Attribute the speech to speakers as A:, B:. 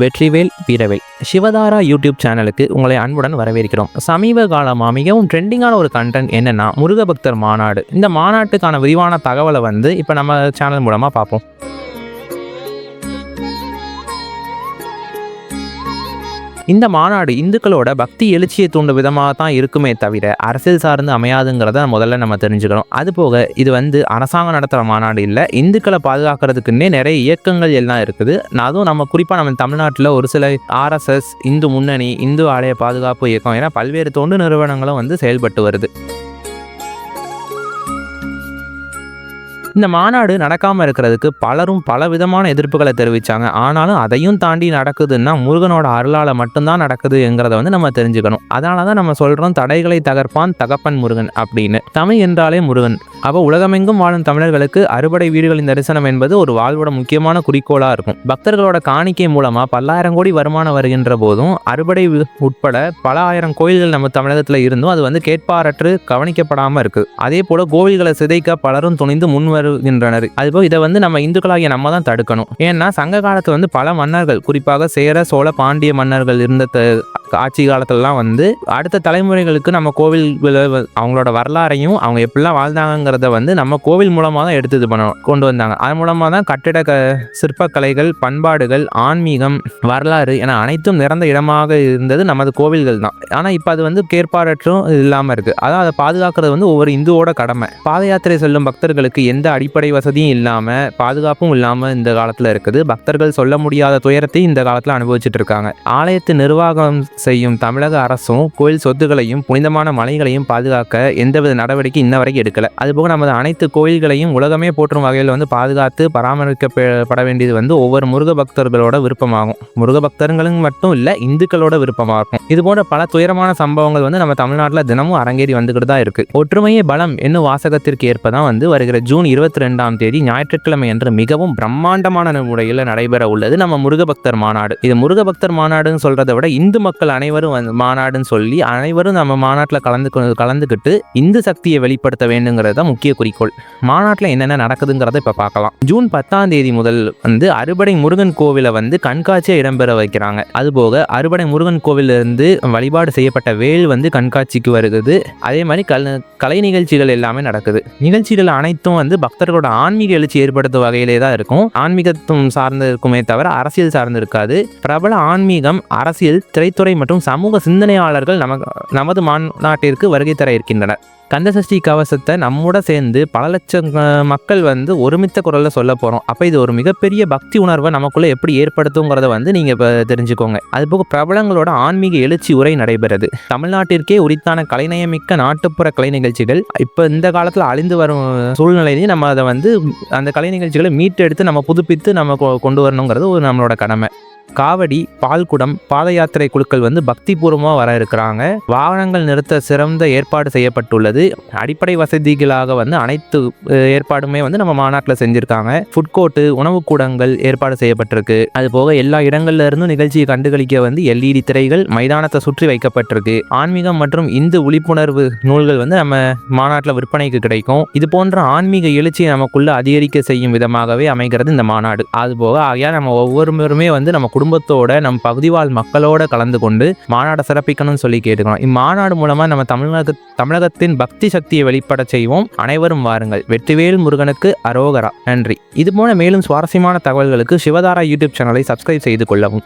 A: வெற்றிவேல் வீரவேல். சிவதாரா யூடியூப் சேனலுக்கு உங்களை அன்புடன் வரவேற்கிறோம். சமீப காலமாக மிகவும் ட்ரெண்டிங்கான ஒரு கண்டென்ட் என்னன்னா முருக பக்தர் மாநாடு. இந்த மாநாட்டுக்கான விரிவான தகவலை வந்து இப்போ நம்ம சேனல் மூலமாக பார்ப்போம். இந்த மாநாடு இந்துக்களோட பக்தி எழுச்சியை தூண்டும் விதமாக தான் இருக்குமே தவிர அரசியல் சார்ந்து அமையாதுங்கிறத முதல்ல நம்ம தெரிஞ்சுக்கணும். அது போக இது வந்து அரசாங்கம் நடத்துகிற மாநாடு இல்லை இந்துக்களை பாதுகாக்கிறதுக்குன்னே நிறைய இயக்கங்கள் எல்லாம் இருக்குது. அதுவும் நம்ம குறிப்பாக நம்ம தமிழ்நாட்டில் ஒரு சில ஆர்எஸ்எஸ் இந்து முன்னணி இந்து ஆலய பாதுகாப்பு இயக்கம் என பல்வேறு தொண்டு நிறுவனங்களும் வந்து செயல்பட்டு வருது. இந்த மாநாடு நடக்காமல் இருக்கிறதுக்கு பலரும் பல விதமான எதிர்ப்புகளை தெரிவித்தாங்க ஆனாலும் அதையும் தாண்டி நடக்குதுன்னா முருகனோட அருளால் மட்டும்தான் நடக்குதுங்கிறத வந்து நம்ம தெரிஞ்சுக்கணும். அதனால தான் நம்ம சொல்கிறோம் தடைகளை தகர்ப்பான் தகப்பன் முருகன் அப்படின்னு. தமிழ் என்றாலே முருகன். அப்போ உலகமெங்கும் வாழும் தமிழர்களுக்கு அறுபடை வீடுகளின் தரிசனம் என்பது ஒரு வாழ்வோட முக்கியமான குறிக்கோளாக இருக்கும். பக்தர்களோட காணிக்கை மூலமாக பல்லாயிரம் கோடி வருமானம் வருகின்ற போதும் அறுபடை உட்பட பல ஆயிரம் கோயில்கள் நம்ம தமிழகத்தில் இருந்தும் அது வந்து கேட்பாரற்று கவனிக்கப்படாமல் இருக்குது அதே போல் கோவில்களை சிதைக்க பலரும் துணிந்து முன்வர வருகின்றனர் அதுபோல் இதை வந்து நம்ம இந்துக்களாகிய நம்ம தான் தடுக்கணும். ஏன்னா சங்க காலத்தில் வந்து பல மன்னர்கள் குறிப்பாக சேர சோழ பாண்டிய மன்னர்கள் இருந்த ஆட்சி காலத்துலலாம் வந்து அடுத்த தலைமுறைகளுக்கு நம்ம கோவில் அவங்களோட வரலாறையும் அவங்க எப்படிலாம் வாழ்ந்தாங்கங்கிறத வந்து நம்ம கோவில் மூலமாக தான் எடுத்து இது பண்ணோம் கொண்டு வந்தாங்க. அது மூலமாக தான் கட்டிட க சிற்பக்கலைகள் பண்பாடுகள் ஆன்மீகம் வரலாறு என அனைத்தும் நிறந்த இடமாக இருந்தது நமது கோவில்கள் தான். ஆனால் இப்போ அது வந்து கேட்பாடற்றும் இல்லாமல் இருக்குது அதான் அதை பாதுகாக்கிறது வந்து ஒவ்வொரு இந்துவோட கடமை. பாத யாத்திரை செல்லும் பக்தர்களுக்கு எந்த அடிப்படை வசதியும் இல்லாமல் பாதுகாப்பும் இல்லாமல் இந்த காலத்தில் இருக்குது. பக்தர்கள் சொல்ல முடியாத துயரத்தை இந்த காலத்தில் அனுபவிச்சுட்டு இருக்காங்க. ஆலயத்து நிர்வாகம் செய்யும் தமிழக அரசும் கோயில் சொத்துக்களையும் புனிதமான மலைகளையும் பாதுகாக்க எந்தவித நடவடிக்கை இன்ன வரைக்கும் எடுக்கல. அதுபோக நமது அனைத்து கோயில்களையும் உலகமே போற்றும் வகையில் வந்து பாதுகாத்து பராமரிக்கப்பட வேண்டியது வந்து ஒவ்வொரு முருக பக்தர்களோட விருப்பமாகும். முருக பக்தர்களும் மட்டும் இல்லை இந்துக்களோட விருப்பமாகும். இது போன்ற பல துயரமான சம்பவங்கள் வந்து நம்ம தமிழ்நாட்டில் தினமும் அரங்கேறி வந்துகிட்டு தான் இருக்கு. ஒற்றுமையே பலம் என்னும் வாசகத்திற்கு ஏற்ப தான் வந்து வருகிற ஜூன் இருபத்தி ரெண்டாம் தேதி ஞாயிற்றுக்கிழமை அன்று மிகவும் பிரம்மாண்டமான முறையில் நடைபெற உள்ளது நம்ம முருக பக்தர் மாநாடு. இது முருக பக்தர் மாநாடுன்னு சொல்றதை விட இந்து மக்கள் அனைவரும் வந்து மாநாடுன்னு சொல்லி அனைவரும் நம்ம மாநாட்டில் கலந்து கலந்துக்கிட்டு இந்து சக்தியை வெளிப்படுத்த வேண்டுங்கிறது தான் முக்கிய குறிக்கோள். மாநாட்டில் என்னென்ன நடக்குதுங்கிறத இப்போ பார்க்கலாம். ஜூன் பத்தாம் தேதி முதல் வந்து அறுபடை முருகன் கோவிலை வந்து கண்காட்சியை இடம்பெற வைக்கிறாங்க. அதுபோக அறுபடை முருகன் கோவிலிருந்து வழிபாடு செய்யப்பட்ட வேல் வந்து கண்காட்சிக்கு வருகிறது. அதே மாதிரி கல் கலை நிகழ்ச்சிகள் எல்லாமே நடக்குது. நிகழ்ச்சிகள் அனைத்தும் வந்து பக்தர்களோட ஆன்மீக எழுச்சி ஏற்படுத்தும் வகையிலே தான் இருக்கும். ஆன்மீகத்தும் சார்ந்து இருக்குமே தவிர அரசியல் சார்ந்து இருக்காது. பிரபல ஆன்மீகம் அரசியல் திரைத்துறை மற்றும் சமூக சிந்தனையாளர்கள் நமக்கு நமது மாநாட்டிற்கு வருகை தர இருக்கின்றனர். கந்தசஷ்டி கவசத்தை நம்மோட சேர்ந்து பல லட்சம் மக்கள் வந்து ஒருமித்த குரலில் சொல்ல போகிறோம் அப்போ இது ஒரு மிகப்பெரிய பக்தி உணர்வை நமக்குள்ளே எப்படி ஏற்படுத்துங்கிறத வந்து நீங்கள் இப்போ தெரிஞ்சுக்கோங்க. அதுபோக பிரபலங்களோட ஆன்மீக எழுச்சி உரை நடைபெறுது. தமிழ்நாட்டிற்கே உரித்தான கலைநயமிக்க நாட்டுப்புற கலை நிகழ்ச்சிகள் இப்போ இந்த காலத்தில் அழிந்து வரும் சூழ்நிலையிலையும் நம்ம அதை வந்து அந்த கலை நிகழ்ச்சிகளை மீட்டெடுத்து நம்ம புதுப்பித்து நம்ம கொ- கொண்டு வரணுங்கிறது ஒரு நம்மளோட கடமை. காவடி பால்குடம் பாத யாத்திரை குழுக்கள் வந்து பக்திபூர்வமாக வர இருக்கிறாங்க. வாகனங்கள் நிறுத்த சிறந்த ஏற்பாடு செய்யப்பட்டுள்ளது. அடிப்படை வசதிகளாக வந்து அனைத்து ஏற்பாடுமே வந்து நம்ம மாநாட்டில் செஞ்சுருக்காங்க. ஃபுட் கோர்ட்டு உணவுக்கூடங்கள் ஏற்பாடு செய்யப்பட்டிருக்கு. அது போக எல்லா இடங்கள்ல இருந்தும் நிகழ்ச்சியை கண்டுகளிக்க வந்து எல்இடி திரைகள் மைதானத்தை சுற்றி வைக்கப்பட்டிருக்கு. ஆன்மீகம் மற்றும் இந்து விழிப்புணர்வு நூல்கள் வந்து நம்ம மாநாட்டில் விற்பனைக்கு கிடைக்கும். இது போன்ற ஆன்மீக எழுச்சியை நமக்குள்ள அதிகரிக்க செய்யும் விதமாகவே அமைகிறது இந்த மாநாடு. அதுபோக ஆகையா நம்ம ஒவ்வொருவருமே வந்து நம்ம குடும்பத்தோட நம்ம பகுதிவாழ் மக்களோட கலந்து கொண்டு மாநாடை சிறப்பிக்கணும்னு சொல்லி கேட்டுக்கணும் இம்மாநாடு மூலமாக நம்ம தமிழக தமிழகத்தின் பக்தி சக்தியை வெளிப்பட செய்வோம். அனைவரும் வாருங்கள். வெற்றிவேல் முருகனுக்கு அரோகரா. நன்றி. இது போல மேலும் சுவாரஸ்யமான தகவல்களுக்கு சிவதாரா யூடியூப் சேனலை சப்ஸ்கிரைப் செய்து கொள்ளவும்.